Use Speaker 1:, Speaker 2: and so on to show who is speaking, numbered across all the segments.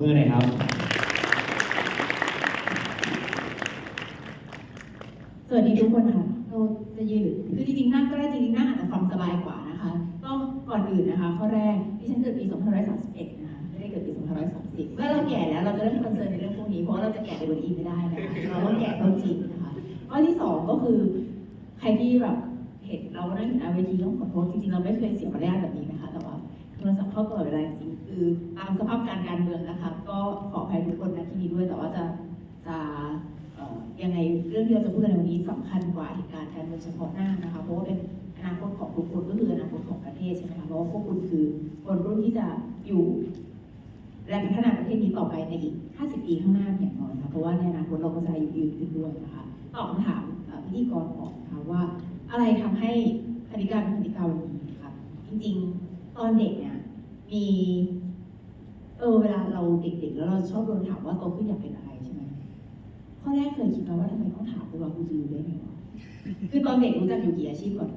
Speaker 1: มือหน่อยครับ
Speaker 2: สวัสดีทุกคนค่ะ เราจะยืนคือจริงๆนั่งก็ได้จริงๆนั่งอาจจะความสบายกว่านะคะ ก็ก่อนอื่นนะคะ ข้อแรกที่ฉันเกิดปี 2531 นะคะ ไม่ได้เกิดปี 2530 เมื่อเราแก่แล้วเราจะเริ่มคอนเซิร์นในเรื่องพวกนี้เพราะเราจะแก่ในวันอีไม่ได้นะคะเราต้องแก่เท่าจริงนะคะข้อที่สองก็คือใครที่แบบเห็นเรานั่งอยู่หน้าเวทีต้องขอโทษจริงๆเราไม่เคยเสียมารยาทแบบนี้นะคะแต่ว่าโทรศัพท์เข้าตลอดเวลาจริง คือตามสภาพการการเมืองนะคะ ก็ขออภัยทุกคนนะที่นี้ด้วยแต่ว่าจะจะยังไงเรื่องที่เราจะพูดกันในวันนี้สำคัญกว่าเหตุการณ์การเมืองเฉพาะหน้านะคะเพราะว่าเป็นอนาคตของทุกคนก็คืออนาคตของประเทศใช่ไหมคะเพราะว่าพวกคุณคือคนรุ่นที่จะอยู่และพัฒนาประเทศนี้ต่อไปในอีก 50 ปีข้างหน้าอย่างน้อยนะคะเพราะว่าในอนาคตเราก็จะอายุยืนขึ้นด้วยนะคะตอบคำถามเอ่อพิธีกรก่อนนะคะว่า อะไรทำให้คณิการเป็นคณิกาวันนี้นะคะจริงๆ ตอนเด็กเนี่ยมี เออเวลาเราเด็กๆ แล้วเราชอบโดนถามว่าโตขึ้นอยากเป็นอะไรใช่ไหมข้อแรกเคยคิดไหมว่าทำไมต้องถามด้วยว่ากูจะรู้ได้ไงวะคือตอนเด็กรู้จักอยู่กี่อาชีพก่อน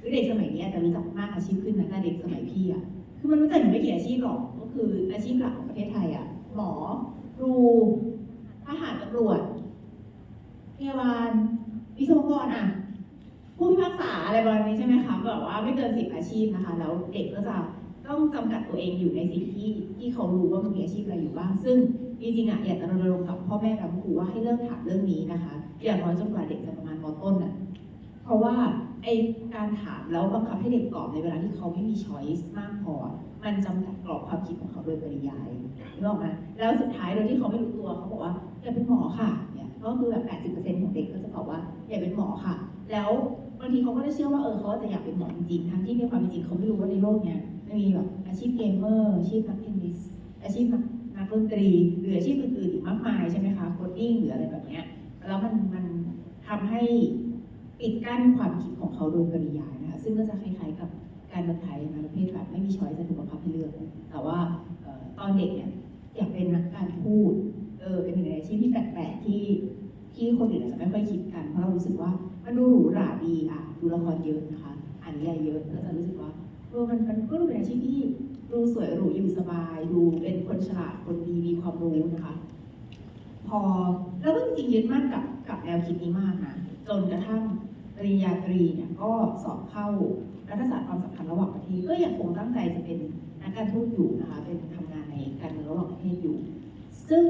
Speaker 2: คือเด็กสมัยนี้จะรู้จักมากอาชีพขึ้นนะแต่เด็กสมัยพี่อะคือมันรู้จักอยู่ไม่กี่อาชีพหรอกก็คืออาชีพหลักของประเทศไทยอะหมอครูทหารตำรวจพยาบาลวิศวกรอะผู้พิพากษาอะไรประมาณนี้ใช่ไหมคะแบบว่าไม่เกินสิบอาชีพนะคะ แล้วเด็กก็จะ ต้องจำกัดตัวเองอยู่ในสิ่งที่ที่เขารู้ว่ามันมีอาชีพอะไรอยู่บ้าง ซึ่งจริงๆอะอยากจะรณรงค์กับพ่อแม่กับครูว่าให้เลิกถามเรื่องนี้นะคะ อย่างน้อยจนกว่าเด็กจะประมาณมต้นอะเพราะว่าไอการถามแล้วบังคับให้เด็กตอบในเวลาที่เขาไม่มีช้อยส์มากพอ มันจำกัดกรอบความคิดของเขาโดยปริยายนึกออกไหมแล้วสุดท้ายโดยที่เขาไม่รู้ตัวเขาบอกว่าอยากเป็นหมอค่ะเนี่ยก็คือแบบ 80%ของเด็กก็จะบอกว่าอยากเป็นหมอค่ะ แล้วบางทีเขาก็จะเชื่อว่าเออเขาจะอยากเป็นหมอจริงๆทั้งที่ในความจริงเขาไม่รู้ว่าในโลกเนี้ย มีแบบอาชีพเกมเมอร์อาชีพนักเทนนิสอาชีพนักดนตรีหรืออาชีพอื่นๆอีกมากมายใช่ไหมคะโคดดิ้งหรืออะไรแบบเนี้ยแล้วมันมันทำให้ปิดกั้นความคิดของเขาโดยปริยายนะคะซึ่งก็จะคล้ายๆกับการเมืองไทยนะประเภทแบบไม่มีช้อยจะถูกบังคับให้เลือกแต่ว่าตอนเด็กเนี่ยอยากเป็นนักการพูดเออเป็นหนึ่งในอาชีพที่แปลกๆที่ที่คนอื่นอาจจะไม่ค่อยคิดกันเพราะเรารู้สึกว่ามันดูหรูหราดีอะดูละครเยอะนะคะอ่านนิยายเยอะก็จะรู้สึกว่า เออมันมันก็ดูเป็นอาชีพที่ดูสวยหรูอยู่สบาย ดูเป็นคนฉลาดคนดีมีความรู้นะคะ พอแล้วก็จริงยึดมั่นกับกับแนวคิดนี้มากนะจนกระทั่งปริญญาตรีเนี่ยก็สอบเข้ารัฐศาสตร์ความสัมพันธ์ระหว่างประเทศก็ยังคงตั้งใจจะเป็นนักการทูตอยู่นะคะเป็นทำงานในการเมืองระหว่างประเทศอยู่ ซึ่ง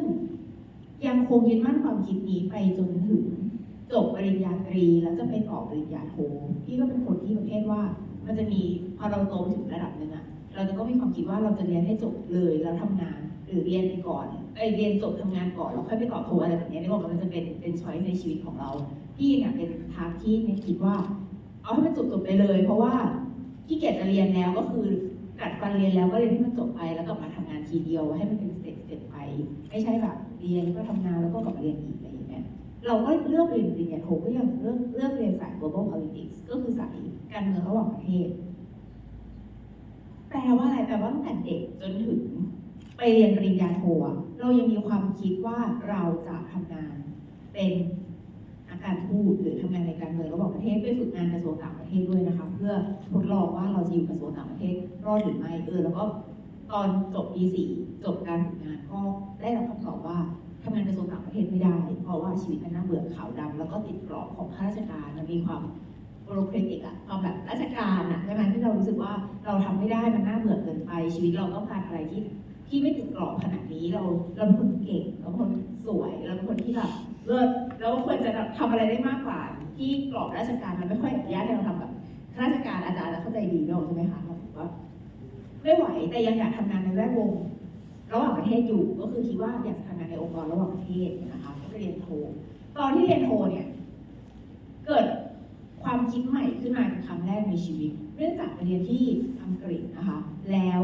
Speaker 2: ยังคงยึดมั่นความคิดนี้ไปจนถึงจบปริญญาตรีแล้วจะไปต่อปริญญาโทพี่ก็เป็นคนที่ประเภทว่า มันจะมีพอเราโตถึงระดับหนึ่งอะเราจะก็มีความคิดว่าเราจะเรียนให้จบเลยแล้วทำงาน หรือเรียนไปก่อนเอ้ยเรียนจบทำงานก่อนแล้วค่อยไปต่อโทอะไรแบบนี้นี่บอกมันจะเป็นเป็นช้อยในชีวิตของเราพี่เนี่ยเป็นทางที่เนี่ยคิดว่า เอาให้มันจบจบไปเลย เพราะว่าพี่เกียจจะเรียนแล้วก็คือกัดฟันเรียนแล้วก็เรียนให้มันจบไปแล้วกลับมาทำงานทีเดียวให้มันเป็นสเต็ปสเต็ปไป ไม่ใช่แบบเรียนแล้วก็ทำงานแล้วก็กลับมาเรียนอีกอะไรอย่างเงี้ยเราก็เลือกเรียนปริญญาโทก็ยังเลือกเลือกเรียนสาย global politics ก็คือสาย การเมืองระหว่างประเทศ แปลว่าอะไร แปลว่าตั้งแต่เด็กจนถึง ไปเรียนปริญญาโทเรายังมีความคิดว่าเราจะทำงาน เป็นนัการทูตหรือทำงานในการเมืองระหว่างประเทศไปฝึกงานกระทรวงต่างประเทศด้วยนะคะ เพื่อทดลองว่าเราจะอยู่กระทรวงต่างประเทศรอดหรือไม่เออแล้วก็ตอนจบปีสี่จบการฝึกงานก็ได้รับคำตอบว่าทำงานกระทรวงต่างประเทศไม่ได้ เพราะว่าชีวิตมันน่าเบื่อขาวดำแล้วก็ติดกรอบของข้าราชการมันมีความ โปรเครติกอะความแบบราชการอะใช่ไหมที่เรารู้สึกว่าเราทำไม่ได้มันน่าเบื่อเกินไป ชีวิตเราต้องการอะไรที่ที่ไม่ติดกรอบขนาดนี้เราเราเป็นคนเก่งเราเป็นคนสวยเราเป็นคนที่แบบเลิศแล้วควรจะแบบทำอะไรได้มากกว่า ที่กรอบราชการมันไม่ค่อยอนุญาตให้เราทำแบบข้าราชการอาจารย์เราเข้าใจดีเนอะใช่ไหมคะเราบอกว่าไม่ไหวแต่ยังอยากทำงานในแวดวงระหว่างประเทศอยู่ก็คือคิดว่าอยากทำงานในองค์กรระหว่างประเทศนะคะก็เรียนโท ตอนที่เรียนโทเนี่ย เกิด ความคิดใหม่ขึ้นมาเป็นครั้งแรกในชีวิต เนื่องจากเรียนที่อังกฤษนะคะ แล้ว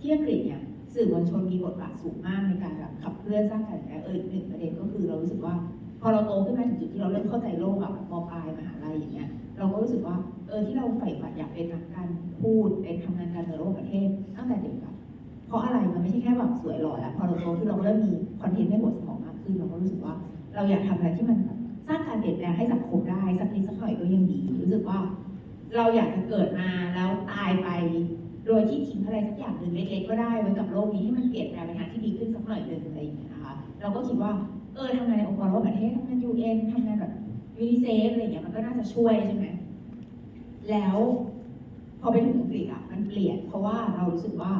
Speaker 2: ที่อังกฤษเนี่ยสื่อมวลชนมีบทบาทสูงมากในการแบบขับเคลื่อนสร้างการแปลเอออีกหนึ่งประเด็นก็คือเรารู้สึกว่า พอเราโตขึ้นมาถึงจุดที่เราเริ่มเข้าใจโลกแบบมปลายมหาลัยอย่างเงี้ยเราก็รู้สึกว่าเออที่เราใฝ่ฝันอยากเป็นนักการพูดเป็นทำงานการเมืองระหว่างประเทศตั้งแต่เด็กอะเพราะอะไรมันไม่ใช่แค่แบบสวยหล่อแล้วพอเราโตขึ้นเราเริ่มมีคอนเทนต์ในหัวสมองมากขึ้นเราก็รู้สึกว่า เราอยากทำอะไรที่มันแบบ สร้างการเปลี่ยนแปลงให้สังคมได้สักนิดสักหน่อยก็ยังดีรู้สึกว่าเราอยากจะเกิดมาแล้วตายไป โดยที่ทิ้งอะไรสักอย่างหนึ่งเล็กๆก็ได้ไว้กับโลกนี้ให้มันเปลี่ยนแปลงไปทางที่ดีขึ้นสักหน่อยหนึ่งอะไรอย่างเราก็คิดว่าเออทำงานในองค์กรระหว่างประเทศทำงานยูเอ็นทำงานแบบยูนิเซฟอะไรอย่างเงี้ยมันก็น่าจะช่วยใช่ไหมแล้วพอไปถึงอังกฤษอะมันเปลี่ยนเพราะว่าเรารู้สึกว่า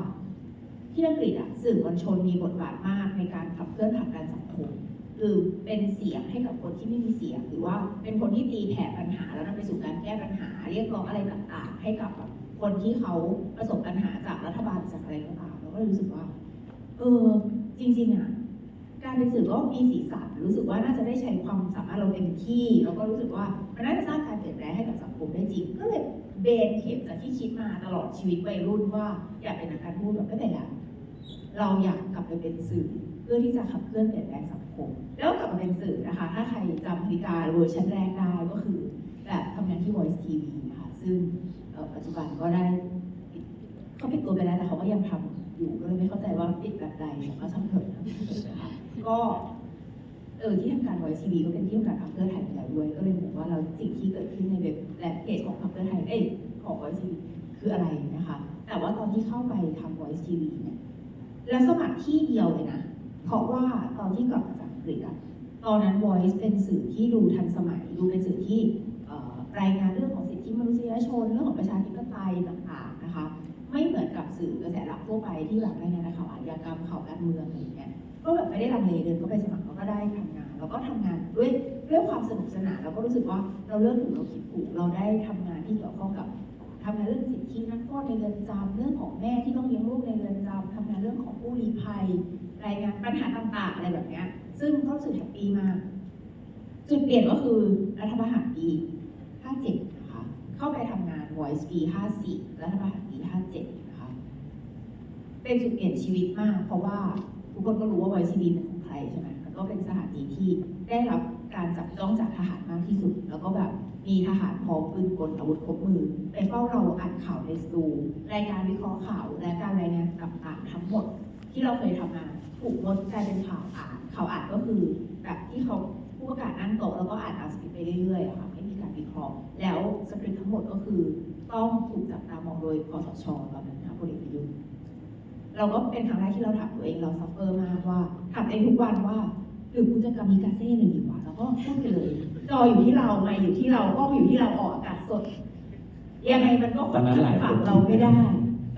Speaker 2: ที่อังกฤษอะสื่อมวลชนมีบทบาทมากในการขับเคลื่อนผลักดันสังคม คือเป็นเสียงให้กับคนที่ไม่มีเสียง หรือว่าเป็นคนที่ตีแผ่ปัญหาแล้วนำไปสู่การแก้ปัญหา เรียกร้องอะไรต่างๆ ให้กับคนที่เขาประสบปัญหาจากรัฐบาลจากอะไรก็ตามเราก็รู้สึกว่า เออจริงๆอะการเป็นสื่อก็มีสีสันรู้สึกว่าน่าจะได้ใช้ความสามารถเราเต็มที่ แล้วก็รู้สึกว่ามันน่าจะสร้างการเปลี่ยนแปลงให้กับสังคมได้จริง ก็เลยเบนเข็มจากที่คิดมาตลอดชีวิตวัยรุ่นว่าอยากเป็นนักการทูตแบบไม่เป็นไร เราอยากกลับไปเป็นสื่อ เพื่อที่จะขับเคลื่อนเปลี่ยนแปลงสังคม แล้วกลับมาเป็นสื่อนะคะ ถ้าใครจำพิการเวอร์ชันแรกได้ก็คือแบบทำงานที่ Voice TV นะคะ ซึ่งปัจจุบันก็ได้เขาปิดตัวไปแล้วแต่เขาก็ยังทำอยู่ก็เลยไม่เข้าใจว่าปิดแบบใดแต่ก็ช่างเถอะนะก็เออที่ทำการ Voice TV ก็เป็นที่ทำการพรรคเพื่อไทยอยู่แล้วด้วย ก็เลยบอกว่าเราสิ่งที่เกิดขึ้นในเว็บและเพจของพรรคเพื่อไทยเอ้ยของ Voice TV คืออะไรนะคะ แต่ว่าตอนที่เข้าไปทำ Voice TV เนี่ย แล้วสมัครที่เดียวเลยนะ เพราะว่าตอนที่กลับมาจากอังกฤษตอนนั้น Voice เป็นสื่อที่ดูทันสมัย ดูเป็นสื่อที่รายงานเรื่องของสิทธิมนุษยชน เรื่องของประชาธิปไตยต่างๆนะคะ ไม่เหมือนกับสื่อกระแสหลักทั่วไปที่แบบรายงานข่าวอาชญากรรมข่าวการเมืองอะไรอย่างเงี้ย ก็แบบไม่ได้ลังเลเดินก็ไปสมัครแล้วก็ได้ทำงาน แล้วก็ทำงานด้วยด้วยความสนุกสนาน แล้วก็รู้สึกว่าเราเลือกถูกเราคิดถูก เราได้ทำงานที่เกี่ยวข้องกับ ทำงานเรื่องสิทธินักโทษในเรือนจำเรื่องของแม่ที่ต้องเลี้ยงลูกในเรือนจำทำงานเรื่องของผู้ลี้ภัย รายงานปัญหาต่างๆ อะไรแบบนี้ซึ่งเขารู้สึกแฮปปี้มาก จุดเปลี่ยนก็คือรัฐประหารปี 57 นะคะ เข้าไปทำงาน Voice ปี 54 รัฐประหารปี 57 นะคะ เป็นจุดเปลี่ยนชีวิตมาก เพราะว่าทุกคนก็รู้ว่า Voice TV เป็นของใครใช่ไหมก็เป็นสถานีที่ได้รับการจับจ้องจากทหารมากที่สุด แล้วก็แบบ มีทหารพร้อมปืนกลอาวุธครบมือไปเฝ้าเราอ่านข่าวในสตูรายการวิเคราะห์ข่าว และการรายงานต่างๆทั้งหมด ที่เราเคยทำมาถูกงดกลายเป็นข่าวอ่านข่าวอ่านก็คือแบบที่เขาผู้ประกาศนั่งโต๊ะแล้วก็อ่านตาสคริปต์ไปเรื่อยๆค่ะไม่มีการวิเคราะห์ แล้วสคริปต์ทั้งหมดก็คือ ต้องถูกจับตามองโดยคอสชตอนนั้นนะพลเอกประยุทธ์เราก็เป็นครั้งแรกที่เราถามตัวเองเราซัฟเฟอร์มากว่าถามเองทุกวันว่าหรือกูจะกามีกาเซ่เลยดีว่าแล้วก็พูดไปเลย จออยู่ที่เราไมค์อยู่ที่เรากล้องอยู่ที่เราออกอากาศสด ยังไงมันก็
Speaker 1: ตอนนั้นหลายคน
Speaker 2: ฝั่งเราไม่ได้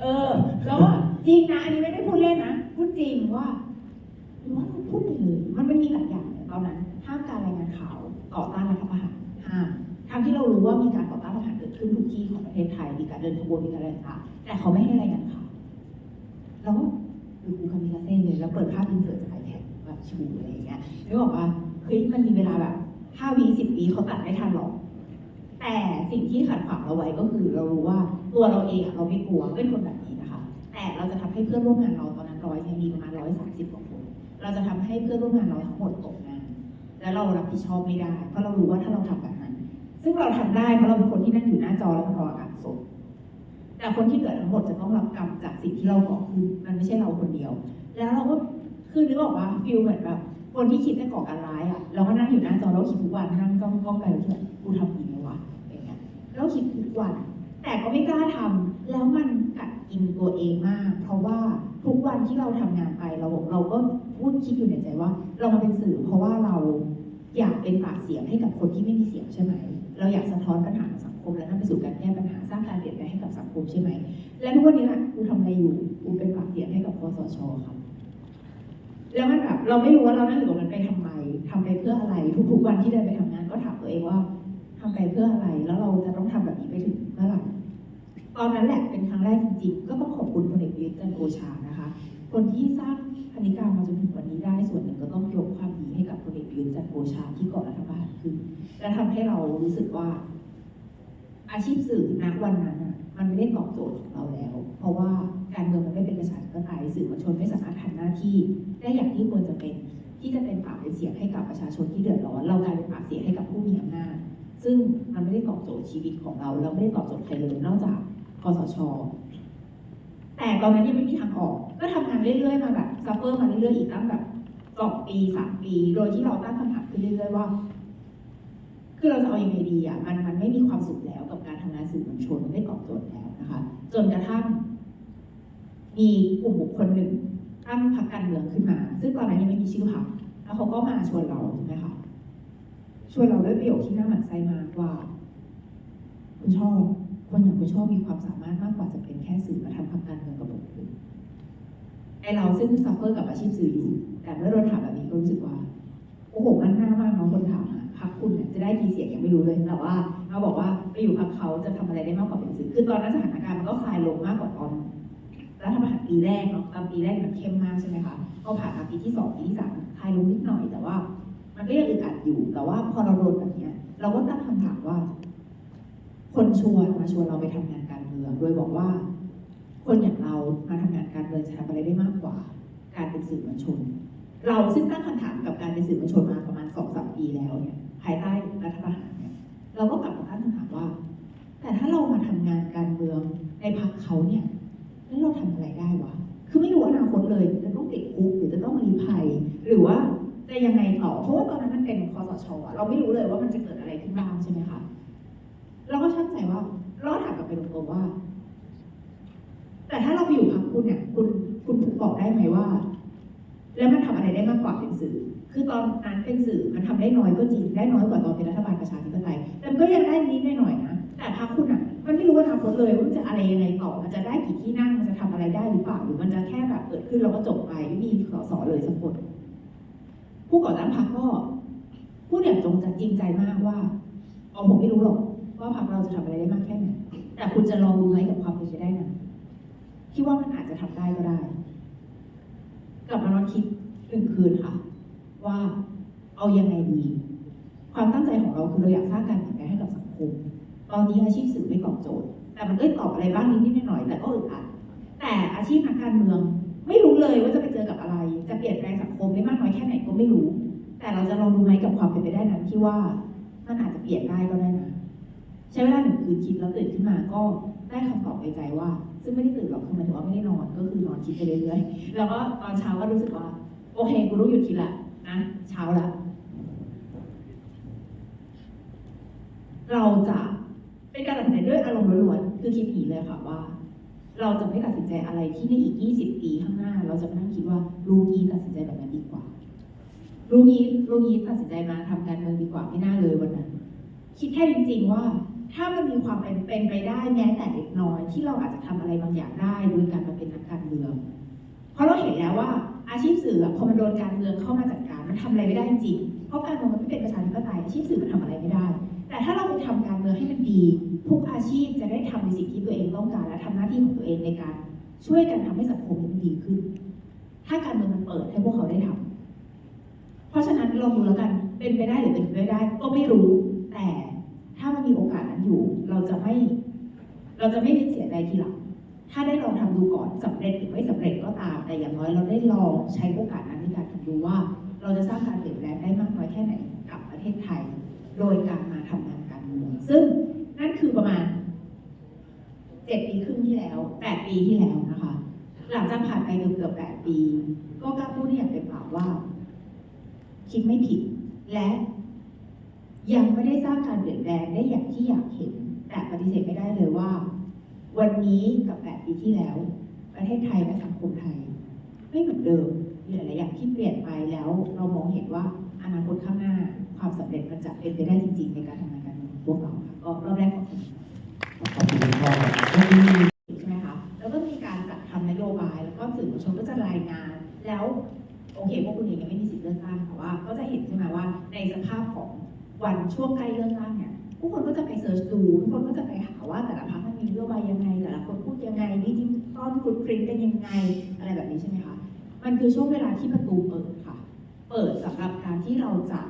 Speaker 2: เออ แล้วก็จริงนะ อันนี้ไม่ได้พูดเล่นนะพูดจริงว่าหรือว่าเราพูดไปเลยมันไม่มีหลักอย่างเนี่ยตอนนั้นห้ามการรายงานข่าวต่อต้านรัฐประหารห้ามทั้งที่เรารู้ว่ามีการต่อต้านรัฐประหารเกิดขึ้นทุกที่ของประเทศไทยมีการเดินขบวนมีการอะไรต่างๆแต่เขาไม่ให้รายงานข่าวแล้วก็ดูกูคามิกาเซ่เลยแล้วเปิดภาพอินเสิร์ตจากไอแพดแบบชูอะไรอย่างเงี้ยนึกออกว่าเฮ้ยมันมีเวลาแบบ ห้าวิสิบวิเขาตัดไม่ทันหรอก แต่สิ่งที่ขัดขวางเราไว้ก็คือเรารู้ว่าตัวเราเองเราไม่กลัวเป็นคนแบบนี้นะคะ แต่เราจะทำให้เพื่อนร่วมงานเราตอนนั้นร้อยมีประมาณร้อยสามสิบกว่าคน เราจะทำให้เพื่อนร่วมงานเราทั้งหมดตกงาน และเรารับผิดชอบไม่ได้ เพราะเรารู้ว่าถ้าเราทำแบบนั้น ซึ่งเราทำได้เพราะเราเป็นคนที่นั่งอยู่หน้าจอแล้วมันรออากาศสดแต่คนที่เหลือทั้งหมดจะต้องรับกรรมจากสิ่งที่เราก่อขึ้นมันไม่ใช่เราคนเดียว แล้วเราก็คือนึกออกว่าฟิลเหมือนแบบ คนที่คิดจะก่อการร้ายอะเราก็นั่งอยู่หน้าจอแล้วคิดทุกวันนั่งจ้องก้องไปแล้วคิดกูทำดีไหมวะอย่างเงี้ยแล้วคิดทุกวัน แต่ก็ไม่กล้าทำแล้วมันกัดกินตัวเองมาก เพราะว่าทุกวันที่เราทำงานไปเราเราก็พูดคิดอยู่ในใจว่า เรามาเป็นสื่อ เพราะว่าเราอยากเป็นปากเสียงให้กับคนที่ไม่มีเสียงใช่ไหมเราอยากสะท้อนปัญหาของสังคมและนำไปสู่การแก้ปัญหาสร้างการเปลี่ยนแปลงให้กับสังคมใช่ไหมและทุกวันนี้นะกูทำอะไรอยู่กูเป็นปากเสียงให้กับคอสชครับ แล้วมันแบบเราไม่รู้ว่าเรานั่งอยู่ตรงนั้นไปทำไมทำไปเพื่ออะไร ทุกๆวันที่เดินไปทำงานก็ถามตัวเองว่าทำไปเพื่ออะไร แล้วเราจะต้องทำแบบนี้ไปถึงเมื่อไหร่ตอนนั้นแหละเป็นครั้งแรกจริงๆ ก็ต้องขอบคุณพลเอกประยุทธ์จันโอชานะคะ คนที่สร้างพนิการมาจนถึงวันนี้ได้ส่วนหนึ่งก็ต้องยกความดีให้กับพลเอกประยุทธ์จันโอชาที่ก่อรัฐประหารขึ้นและทำให้เรารู้สึกว่า อาชีพสื่อณวันนั้นน่ะมันไม่ได้ตอบโจทย์ของเราแล้ว เพราะว่า การเมืองมันไม่เป็นประชาธิปไตยสื่อมวลชนไม่สามารถทำหน้าที่ได้อย่างที่ควรจะเป็น ที่จะเป็นปากเป็นเสียงให้กับประชาชนที่เดือดร้อน เรากลายเป็นปากเสียงให้กับผู้มีอำนาจ ซึ่งมันไม่ได้ตอบโจทย์ชีวิตของเรา เราไม่ได้ตอบโจทย์ใครเลยนอกจากคอสช แต่ตอนนั้นยังไม่มีทางออก ก็ทำงานเรื่อยๆมาแบบซัฟเฟอร์มาเรื่อยๆอีกตั้งแบบสองปีสามปี โดยที่เราตั้งคำถามขึ้นเรื่อยๆว่าคือเราจะเอาอยังไงดีอะมันมันไม่มีความสุขแล้วกับการทำงานสื่อมวลชนมันไม่ตอบโจทย์แล้วนะคะ จนกระทั่ง มีกลุ่มบุคคลหนึ่งตั้งพรรคการเมืองขึ้นมา ซึ่งตอนนั้นยังไม่มีชื่อพรรคแล้วเขาก็มาชวนเราใช่ไหมคะชวนเราด้วยประโยคที่น่าหมั่นไส้มากว่า คุณชอบคนอย่างคุณชอบมีความสามารถมากกว่าจะเป็นแค่สื่อมาทำพักการเมืองกับผมคุณไอเราซึ่งซัฟเฟอร์กับอาชีพสื่ออยู่ แต่เมื่อโดนถามแบบนี้ก็รู้สึกว่าโอ้โหมันน้ามากเนาะคนถามอะพักคุณเนี่ยจะได้กี่เสียงยังไม่รู้เลยแต่ว่าเราบอกว่าไปอยู่พักเขาจะทำอะไรได้มากกว่าเป็นสื่อคือตอนนั้นสถานการณ์มันก็คลายลงมากกว่าตอน รัฐประหารปีแรกเนาะตอนปีแรกมันเข้มมากใช่ไหมคะก็ผ่านมาปีที่สองปีที่สามคลายลงนิดหน่อยแต่ว่า มันก็ยังอึดอัดอยู่ แต่ว่าพอเราโดนแบบเนี้ย เราก็ตั้งคำถามว่า คนชวนมาชวนเราไปทำงานการเมืองโดยบอกว่า คนอย่างเรามาทำงานการเมืองจะทำอะไรได้มากกว่า การเป็นสื่อมวลชน เราซึ่งตั้งคำถามกับการเป็นสื่อมวลชนมาประมาณสองสามปีแล้วเนี่ยภายใต้รัฐประหารเนี่ยเราก็กลับมาตั้งคำถามว่า แต่ถ้าเรามาทำงานการเมืองในพรรคเขาเนี่ย แล้วเราทำอะไรได้วะ คือไม่รู้อนาคตเลย จะต้องติดคุกหรือจะต้องรีภัย หรือว่าจะยังไงต่อ เพราะว่าตอนนั้นมันเป็นคอสชอะเราไม่รู้เลยว่ามันจะเกิดอะไรขึ้นบ้างใช่ไหมคะเราก็ชั่งใจว่าเราถามกลับไปตรงๆว่า แต่ถ้าเราไปอยู่พรรคคุณเนี่ยคุณคุณถูกบอกได้ไหมว่า แล้วมันทำอะไรได้มากกว่าเป็นสื่อ คือตอนนั้นเป็นสื่อมันทำได้น้อยก็จริงได้น้อยกว่าตอนเป็นรัฐบาลประชาธิปไตยแต่ก็ยังได้นิดหน่อยนะแต่พรรคคุณอะ มันไม่รู้อนาทำคตเลยว่ามันจะอะไรยังไงต่อ มันจะได้กี่ที่นั่ง มันจะทำอะไรได้หรือเปล่า หรือมันจะแค่แบบเกิดขึ้นแล้วก็จบไปไม่มีสสเลยสักคนผู้ก่อตั้งพรรคก็พูดอย่างจงใจจริงใจมากว่าเอาผมไม่รู้หรอกว่าพรรคเราจะทำอะไรได้มากแค่ไหน แต่คุณจะลองดูไหมกับความเป็นไปได้นั้นคิดว่ามันอาจจะทำได้ก็ได้ กลับมานอนคิดหนึ่งคืนค่ะ ว่าเอายังไงดี ความตั้งใจของเราคือเราอยากสร้างการเปลี่ยนแปลงให้กับสังคม ตอนนี้อาชีพสื่อไม่ตอบโจทย์ แต่มันก็ตอบอะไรบ้างนิดๆหน่อยๆแต่ก็อึดอัดแต่อาชีพนักการเมือง ไม่รู้เลยว่าจะไปเจอกับอะไร จะเปลี่ยนแปลงสังคมได้มากน้อยแค่ไหนก็ไม่รู้ แต่เราจะลองดูไหมกับความเป็นไปได้นั้นที่ว่ามันอาจจะเปลี่ยนได้ก็ได้นะใช้เวลาหนึ่งคืนคิดแล้วตื่นขึ้นมาก็ได้คำตอบในใจว่า ซึ่งไม่ได้ตื่นหรอกคือมายถึงว่าไม่ได้นอนก็คือนอนคิดไปเรื่อยๆแล้วก็ตอนเช้าก็รู้สึกว่า โอเคกูรู้หยุดคิดละนะเช้าละเราจะ เป็นการตัดสินใจด้วยอารมณ์ล้วนๆคือคิดหนีเลยค่ะว่า เราจะไม่ตัดสินใจอะไรที่ในอีก 20 ปีข้างหน้า เราจะมานั่งคิดว่าลูกนี้ตัดสินใจแบบนั้นดีกว่าลูกนี้ลูกนี้ตัดสินใจมาทำการเมืองดีกว่าไม่น่าเลยวันนั้น คิดแค่จริง ๆ ว่าถ้ามันมีความเป็นเป็นไปได้แม้แต่เล็กน้อย ที่เราอาจจะทำอะไรบางอย่างได้โดยการมาเป็นนักการเมือง เพราะเราเห็นแล้วว่าอาชีพสื่อพอมันโดนการเมืองเข้ามาจัดการมันทำอะไรไม่ได้จริงๆเพราะการเมืองมันไม่เป็นประชาธิปไตยอาชีพสื่อมันทำอะไรไม่ได้ แต่ถ้าเราไปทำการเมืองให้มันดี ทุกอาชีพจะได้ทำในสิ่งที่ตัวเองต้องการ และทำหน้าที่ของตัวเองในการ ช่วยกันทำให้สังคมมันดีขึ้น ถ้าการเมืองมันเปิดให้พวกเขาได้ทำเพราะฉะนั้นลองดูแล้วกันเป็นไปได้หรือเป็นไปไม่ได้ ก็ไม่รู้ แต่ถ้ามันมีโอกาสนั้นอยู่ เราจะไม่ เราจะไม่เสียใจทีหลังถ้าได้ลองทำดูก่อนสำเร็จหรือไม่สำเร็จก็ตาม แต่อย่างน้อยเราได้ลองใช้โอกาสนั้นในการทำดูว่า เราจะสร้างการเปลี่ยนแปลงได้มากน้อยแค่ไหนกับประเทศไทย โดยการ ทำงานการเมืองซึ่งนั่นคือประมาณเจ็ดปีครึ่งที่แล้วแปดปีที่แล้วนะคะ หลังจากผ่านไปเกือบเกือบแปดปี ก็กล้าพูดได้อย่างเต็มปากว่า คิดไม่ผิด และยังไม่ได้สร้างการเปลี่ยนแปลงได้อย่างที่อยากเห็น แต่ปฏิเสธไม่ได้เลยว่า วันนี้กับแปดปีที่แล้ว ประเทศไทยและสังคมไทย ไม่เหมือนเดิมมีหลายๆอย่างที่เปลี่ยนไปแล้ว เรามองเห็นว่าอนาคตข้างหน้า ความสำเร็จมันจะเป็นไปได้จริง ๆ ในการทำงานการเมืองของพวกเราค่ะก็รอบแรกของ
Speaker 1: ขอบคุณครับ
Speaker 2: ใช่ไหมคะแล้วก็มีการจัดทำนโยบาย แล้วก็สื่อมวลชนก็จะรายงาน แล้วโอเคพวกคุณเองยังไม่มีสิทธิ์เลือกตั้งแต่ว่า ก็จะเห็นใช่ไหมว่าในสภาพของวันช่วงใกล้เลือกตั้งเนี่ยผู้คนก็จะไปเสิร์ชดูทุกคนก็จะไปหาว่าแต่ละพรรคมันมีนโยบายยังไงแต่ละคนพูดยังไงดิจิตอลฟุตพริ้นกันยังไงอะไรแบบนี้ใช่ไหมคะมันคือช่วงเวลาที่ประตูเปิดค่ะ เปิดสำหรับการที่เราจะเส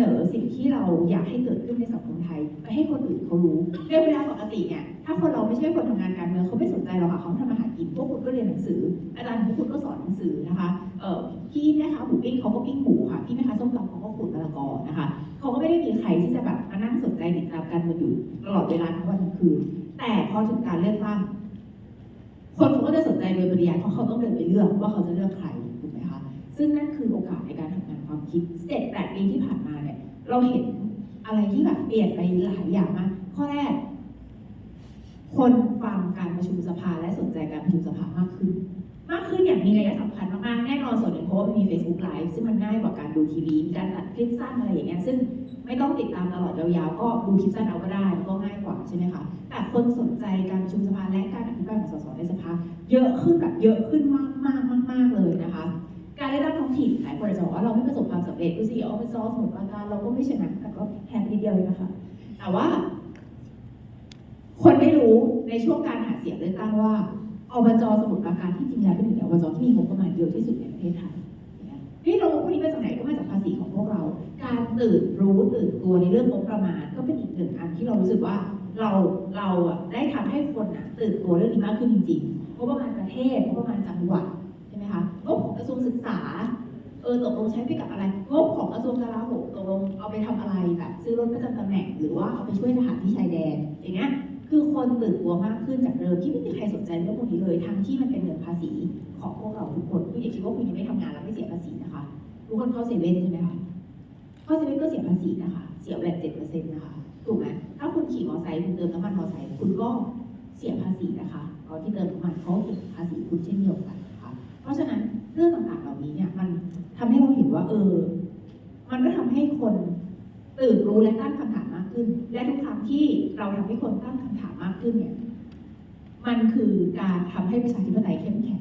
Speaker 2: นอสิ่งที่เราอยากให้เกิดขึ้นในสังคมไทย ไปให้คนอื่นเขารู้ในเวลาปกติเนี่ยถ้าคนเราไม่ใช่คนทำงานการเมืองเขาไม่สนใจเราค่ะเขาทำอาหารกินพวกคุณก็เรียนหนังสือ อาจารย์พวกคุณก็สอนหนังสือนะคะเอ่อพี่แม่ค้าหมูปิ้งเขาก็ปิ้งหมูค่ะพี่แม่ค้าส้มตำเขาก็ขูดมะละกอนะคะเขาก็ไม่ได้มีใครที่จะแบบมานั่งสนใจติดตามการเมืองอยู่ตลอดเวลาทั้งวันทั้งคืนแต่พอถึงการเลือกตั้งคนเขาก็จะสนใจโดยปริยายเพราะเขาต้องเดินไปเลือกว่าเขาจะเลือกใคร ซึ่งนั่นคือโอกาสในการทำงานความคิดเจ็ดแปดปีที่ผ่านมาเนี่ยเราเห็นอะไรที่แบบเปลี่ยนไปหลายอย่างมาก ข้อแรก คนฟังการประชุมสภาและสนใจการประชุมสภามากขึ้น มากขึ้นอย่างมีนัยสำคัญมากๆ แน่นอนส่วนหนึ่งเพราะว่ามี Facebook Live ซึ่งมันง่ายกว่าการดูทีวีมีการตัดคลิปสั้นอะไรอย่างเงี้ยซึ่งไม่ต้องติดตามตลอดยาวๆ ก็ดูคลิปสั้นเอาก็ได้ก็ง่ายกว่าใช่ไหมคะแต่คนสนใจการประชุมสภาและการอภิปรายของสสในสภาเยอะขึ้นแบบเยอะขึ้นมากมากมากๆเลยนะคะ การเลือกตั้งท้องถิ่นหลายคนอาจจะบอกว่าเราไม่ประสบความสำเร็จดูสิออฟฟิศสมุทรปราการเราก็ไม่ชนะแต่ก็แพ้นิดเดียวเองนะคะแต่ว่า คนได้รู้ในช่วงการหาเสียงเลือกตั้งว่าอบจสมุทรปราการที่จริงแล้วเป็นหนึ่งในอบจที่มีงบประมาณเยอะที่สุดในประเทศไทยนี่เราพวกนี้มาจากไหนก็มาจากภาษีของพวกเรา การตื่นรู้ตื่นตัวในเรื่องงบประมาณ ก็เป็นอีกหนึ่งอันที่เรารู้สึกว่าเราเราอะได้ทำให้คนอะตื่นตัวเรื่องนี้มากขึ้นจริงๆงบประมาณประเทศงบประมาณจังหวัด คะงบของกระทรวงศึกษาเออตกลงใช้ไปกับอะไรงบของกระทรวงกลาโหมตกลงเอาไปทำอะไรแบบซื้อรถประจำตำแหน่ง หรือว่าเอาไปช่วยทหารที่ชายแดนอย่างเงี้ยคือคนตื่นตัวมากขึ้นจากเดิมที่ไม่มีใครสนใจเรื่องพวกนี้เลยทั้งที่มันเป็นเงินภาษีของพวกเราทุกคนคุณอย่าคิดว่าคุณยังไม่ทำงานแล้วไม่เสียภาษีนะคะทุกคนเข้าเซเว่นใช่ไหมคะเข้าเซเว่นก็เสียภาษีนะคะ เสียแวดเจ็ดเปอร์เซ็นต์นะคะถูกไหมถ้าคุณขี่มอเตอร์ไซค์คุณเติมน้ำมันมอเตอร์ไซค์คุณก็เสียภาษีนะคะเอาที่เติมน้ำมันเขาเก็บภาษีคุณเช่นเดียวกัน ราะฉะนั้นเรื่องต่างๆเหล่านี้เนี่ยมันทำให้เราเห็นว่า เออ มันก็ทำให้คนตื่นรู้และตั้งคำถามมากขึ้น และทุกครั้งที่เราทำให้คนตั้งคำถามมากขึ้นเนี่ย มันคือการทำให้ประชาธิปไตยเข้มแข็ง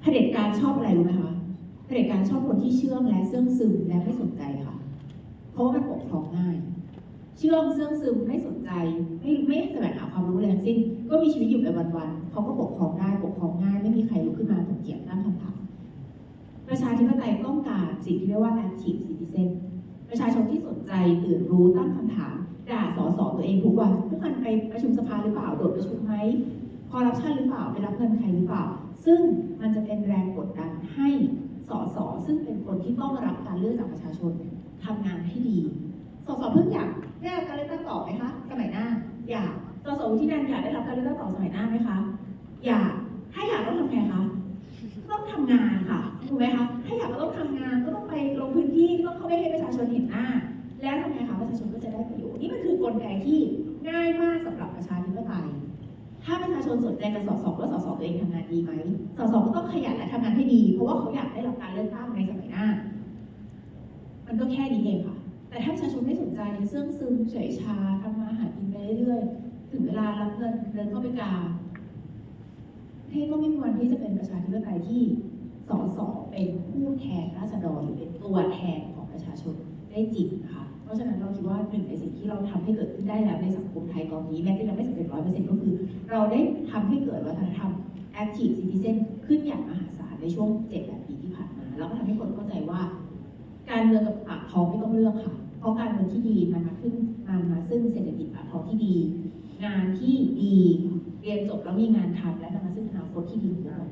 Speaker 2: เผด็จการชอบอะไรรู้ไหมคะเผด็จการชอบคนที่เชื่องและเสื่องซึมและไม่สนใจค่ะ เพราะว่ามันปกครองง่าย เชื่องเสื่องซึมไม่สนใจ ไม่ไม่แสวงหาความรู้อะไรทั้งสิ้น ก็มีชีวิตอยู่ไปวันๆเขาก็ปกครองได้ปกครองง่าย ไม่มีใครลุกขึ้นมาถกเถียงตั้งคำถามประชาธิปไตยต้องการสิ่งที่เรียกว่า active citizen ประชาชนที่สนใจตื่นรู้ตั้งคำถามด่าสอสอตัวเองทุกวันทุกวันไปประชุมสภาหรือเปล่าโดดประชุมไหมคอร์รัปชันหรือเปล่าไปรับเงินใครหรือเปล่า ซึ่งมันจะเป็นแรงกดดันให้สอสอซึ่งเป็นคนที่ต้องรับการเลือกจากประชาชนทำงานให้ดีสสเพิ่งอยาก ได้รับการเลือกตั้งต่อไหมคะ สมัยหน้า อยากสสวุฒินันอยากได้รับการเลือกตั้งต่อสมัยหน้าไหมคะ อยาก ถ้าอยากต้องทำไงคะ ต้องทำงานค่ะ ถูกไหมคะ ถ้าอยากก็ต้องทำงาน ก็ต้องไปลงพื้นที่ ต้องเข้าไปให้ประชาชนเห็นหน้า แล้วทำไงคะ ประชาชนก็จะได้ประโยชน์ นี่มันคือกลไกที่ง่ายมากสำหรับประชาธิปไตยถ้าประชาชนสนใจกับสสว่าสสตัวเองทำงานดีไหมสสก็ต้องขยันและทำงานให้ดี เพราะว่าเขาอยากได้รับการเลือกตั้งในสมัยหน้า มันก็แค่นี้เองค่ะ แต่ถ้าประชาชนไม่สนใจเสื่องซึมเฉยชาทำมาหากินไปเรื่อยๆถึงเวลารับเงินเดินเข้าไปกาเทศก็ไม่มีวันที่จะเป็นประชาธิปไตยที่สสเป็นผู้แทนราษฎรหรือเป็นตัวแทนของประชาชนได้จริงนะคะเพราะฉะนั้นเราคิดว่าหนึ่งในสิ่งที่เราทำให้เกิดขึ้นได้แล้วในสังคมไทยตอนนี้แม้จะยังไม่สำเร็จร้อยเปอร์เซ็นต์ก็คือ เราได้ทำให้เกิดวัฒนธรรม active citizen ขึ้นอย่างมหาศาลในช่วงเจ็ดแปดปีที่ผ่านมา แล้วก็ทำให้คนเข้าใจว่า การเมืองกับปากท้องไม่ต้องเลือกค่ะ เพราะการเมืองที่ดีมันมาขึ้นมามาซึ่งเศรษฐกิจปากท้องที่ดี งานที่ดีเรียนจบแล้วมีงานทำและนำมาซึ่งอนาคตที่ดี
Speaker 1: ด้วย